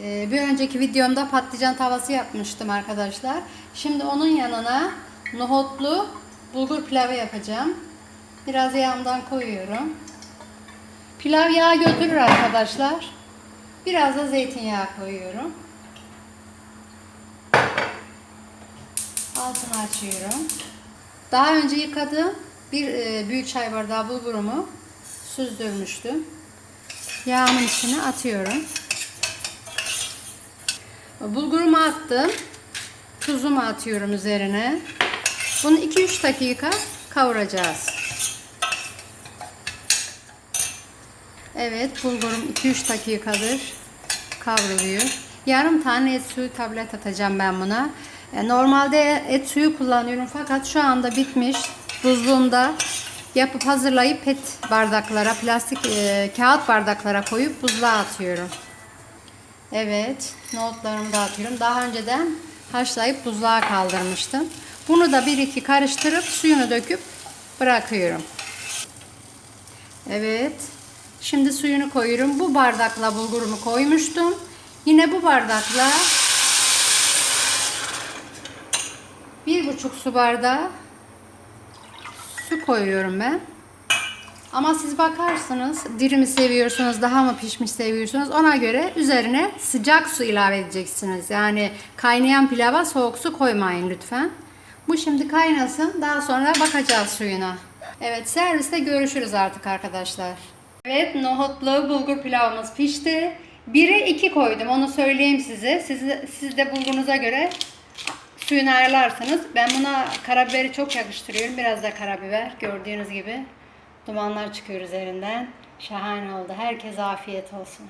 Ee, bir önceki videomda patlıcan tavası yapmıştım arkadaşlar. Şimdi onun yanına nohutlu bulgur pilavı yapacağım. Biraz yağımdan koyuyorum. Pilav yağı götürür arkadaşlar. Biraz da zeytinyağı koyuyorum. Altını açıyorum. Daha önce yıkadığım bir e, büyük çay bardağı bulgurumu süzdürmüştüm. Yağımın içine atıyorum. Bulgurumu attım. Tuzumu atıyorum üzerine. Bunu 2-3 dakika kavuracağız. Evet bulgurum 2-3 dakikadır kavruluyor. Yarım tane et suyu tablet atacağım ben buna. E, Normalde et suyu kullanıyorum fakat şu anda bitmiş. Buzluğumda yapıp hazırlayıp pet bardaklara, plastik e, kağıt bardaklara koyup buzluğa atıyorum. Evet, nohutlarımı da atıyorum. Daha önceden haşlayıp buzluğa kaldırmıştım. Bunu da bir iki karıştırıp suyunu döküp bırakıyorum. Evet. Şimdi suyunu koyuyorum. Bu bardakla bulgurumu koymuştum. Yine bu bardakla bir buçuk su bardağı su koyuyorum ben. Ama siz bakarsınız diri mi seviyorsunuz, daha mı pişmiş seviyorsunuz ona göre üzerine sıcak su ilave edeceksiniz. Yani kaynayan pilava soğuk su koymayın lütfen. Bu şimdi kaynasın daha sonra bakacağız suyuna. Evet serviste görüşürüz artık arkadaşlar. Evet nohutlu bulgur pilavımız pişti. 1'e 2 koydum onu söyleyeyim size. Siz, siz de bulgurunuza göre suyunu ayarlarsınız. Ben buna karabiberi çok yakıştırıyorum. Biraz da karabiber gördüğünüz gibi. Dumanlar çıkıyor üzerinden. Şahane oldu. Herkese afiyet olsun.